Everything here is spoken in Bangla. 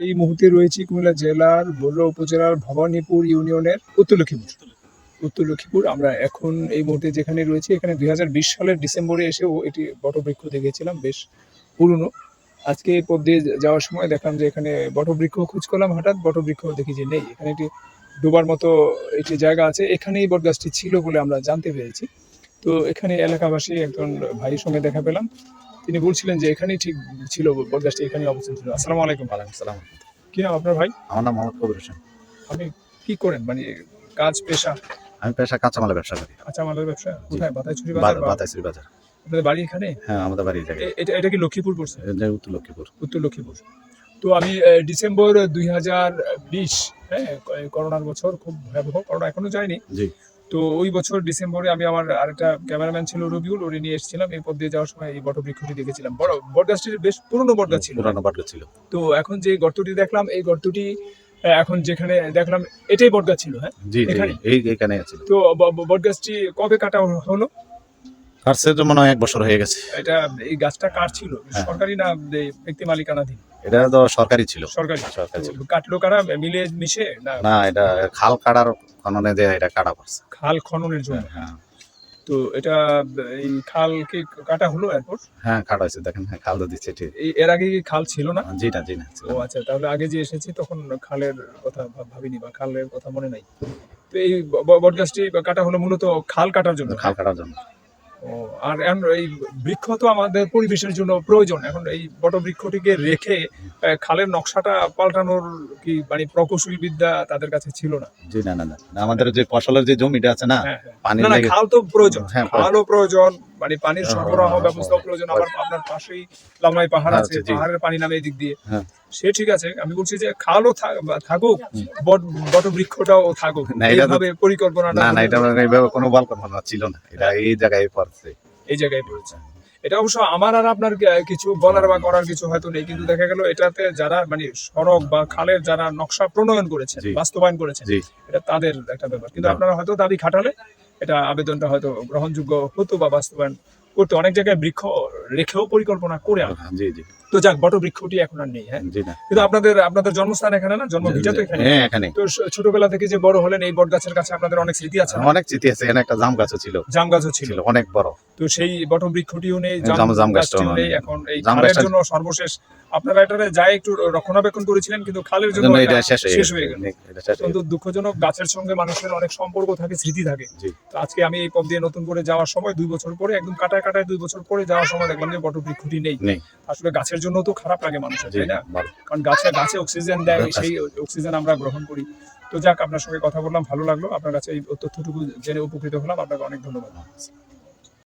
এই মুহূর্তে রয়েছি কুমিল্লা জেলার বড়ুয়া উপজেলার ভবানীপুর ইউনিয়নের উত্তর লক্ষ্মীপুর। উত্তর লক্ষ্মীপুর, আমরা এখন এই মুহূর্তে যেখানে রয়েছি, এখানে দুই হাজার বিশ সালের ডিসেম্বরে এসেও এটি বটবৃক্ষ দেখেছিলাম, বেশ পুরনো। আজকে এই পথ দিয়ে যাওয়ার সময় দেখলাম যে এখানে বটবৃক্ষ খোঁজ করলাম হঠাৎ বটবৃক্ষ দেখি যে নেই, এখানে একটি ডোবার মতো একটি জায়গা আছে, এখানেই বটগাছটি ছিল বলে আমরা জানতে পেরেছি। তো এখানে এলাকাবাসী একজন ভাইয়ের সঙ্গে দেখা পেলাম তিনি বলছিলেন যে এখানেই ঠিক ছিল বটগাছটি এখানেই অবস্থান ছিল। আসসালামু আলাইকুম। ওয়ালাইকুম সালাম কি নাম আপনার ভাই? আমার নাম মোহাম্মদ কবির হোসেন। আপনি কি করেন? মানে কাজ পেশা? আমি পেশা কাঁচামালের ব্যবসা করি। কাঁচামালের ব্যবসা? কোথায়? বাতাইছড়ি বাজার বা বাতাসির বাজার। আপনাদের বাড়ি এখানে? হ্যাঁ আমাদের বাড়ি এটা এটা কি লক্ষ্মীপুর পড়ছে? উত্তর লক্ষ্মীপুর। উত্তর লক্ষ্মীপুর। তো আমি ডিসেম্বর দুই হাজার বিশ হ্যাঁ করোনার বছর খুব ভয়াবহ করোনা এখনও যায়নি তো ওই বছর ডিসেম্বরে আমি আমার আরেকটা ক্যামেরাম্যান ছিল রবিউল ওরে নিয়ে এসেছিলাম। এই পথ দিয়ে যাওয়ার সময় এই বটবৃক্ষটি দেখেছিলাম। বড় বটগাছটির বেশ পুরনো বটগাছ ছিল। পুরানো বটগাছ ছিল। তো এখন যে গর্তটি দেখলাম এই গর্তটি এখন যেখানে দেখলাম এটাই বটগাছ ছিল হ্যাঁ? জি? এই এখানে ছিল তো বটগাছটি কবে কাটা হলো? কাটছে তো মনে হয় এক বছর হয়ে গেছে। এটা এই গাছটা কার ছিল? হ্যাঁ। সরকারি না ব্যক্তি মালিকানাধীন? এটা তো সরকারি ছিল। সরকারি। সরকারি ছিল। কাটলো কারা? মিলে মিশে? না? না এটা খাল কাটার কারণে যে এটা কাটা পড়ছে। খাল খননের জন্য? হ্যাঁ তো এটা এই খাল কি কাটা হলো এরপর? হ্যাঁ কাটা হয়েছে দেখেন হ্যাঁ খাল তো দিচ্ছে ঠিক। এই এর আগে কি খাল ছিল না? জি না জি না ও আচ্ছা তাহলে আগে যে এসেছি তখন খালের কথা ভাবিনি বা খালের কথা মনে নাই। তো এই বটগাছটি কাটা হলো মূলত খাল কাটার জন্য খাল কাটার জন্য। আর এখন এই বৃক্ষ তো আমাদের পরিবেশের জন্য প্রয়োজন। এখন এই বট বৃক্ষটিকে রেখে খালের নকশাটা পাল্টানোর কি মানে প্রকৌশলী বিদ্যা তাদের কাছে ছিল না? জি না না না। আমাদের যে ফসলের যে জমিটা আছে না হ্যাঁ, হ্যাঁ। পানি না খাল তো প্রয়োজন। হ্যাঁ, খালও প্রয়োজন। মানে পানির সরবরাহ ব্যবস্থা প্রয়োজন। আবার আপনার পাশেই লামাই পাহাড় আছে পাহাড়ের পানি নামে এদিক দিয়ে। হ্যাঁ। সে ঠিক আছে আমি বলছি যে খালও থাকুক বট বট বৃক্ষটাও থাকুক। না, এইভাবে পরিকল্পনাটা না না এটা এইভাবে কোনো বালকল্পনা ছিল না। এটা এই জায়গায় পড়ছে। এই জায়গায় পড়েছে। এটা অবশ্য আমার আর আপনার কিছু বলার বা করার কিছু হয়তো নেই কিন্তু দেখা গেল এটাতে যারা মানে সড়ক বা খালের যারা নকশা প্রণয়ন করেছে বাস্তবায়ন করেছে এটা তাদের একটা ব্যাপার। কিন্তু আপনারা হয়তো দাবি খাটালে এটা আবেদনটা হয়তো গ্রহণযোগ্য হতো বা বাস্তবায়ন করতে। অনেক জায়গায় বৃক্ষ রেখেও পরিকল্পনা করে আনে। জি জি। তো যাক বট বৃক্ষটি এখন আর নেই হ্যাঁ? কিন্তু আপনাদের আপনাদের জন্মস্থান এখানে না? জন্ম ভিটা তো এখানে। হ্যাঁ এখানে তো ছোটবেলা থেকে যে বড় হলেন এই বট গাছের কাছে আপনাদের অনেক স্মৃতি আছে অনেক চিঠি আছে এখানে একটা জাম গাছও ছিল। জাম গাছও ছিল অনেক বড়। তো সেই বট বৃক্ষটিও নেই জাম- গাছটিও। এখন। এই খালের জন্য সর্বশেষ আপনারা এটারে যাই একটু রক্ষণাবেক্ষণ করেছিলেন কিন্তু খালের জন্য এটা এটা শেষ হয়ে হয়ে গেল এটা হয়ে কিন্তু দুঃখজনক গাছের সঙ্গে মানুষের অনেক সম্পর্ক থাকে স্মৃতি থাকে। তো আজকে আমি এই পথ দিয়ে নতুন করে যাওয়ার সময় দুই বছর পরে একদম কাটায় কাটায় দুই বছর পরে যাওয়ার সময় দেখলাম যে বট বৃক্ষটি নেই। নেই। আসলে গাছের জন্য তো খারাপ লাগে মানুষের তাই না? কারণ গাছে গাছে অক্সিজেন দেয় সেই অক্সিজেন আমরা গ্রহণ করি। তো যাক আপনার সঙ্গে কথা বললাম ভালো লাগল। আপনার কাছে এই তথ্যটুকু জেনে উপকৃত হলাম। আপনাকে অনেক ধন্যবাদ।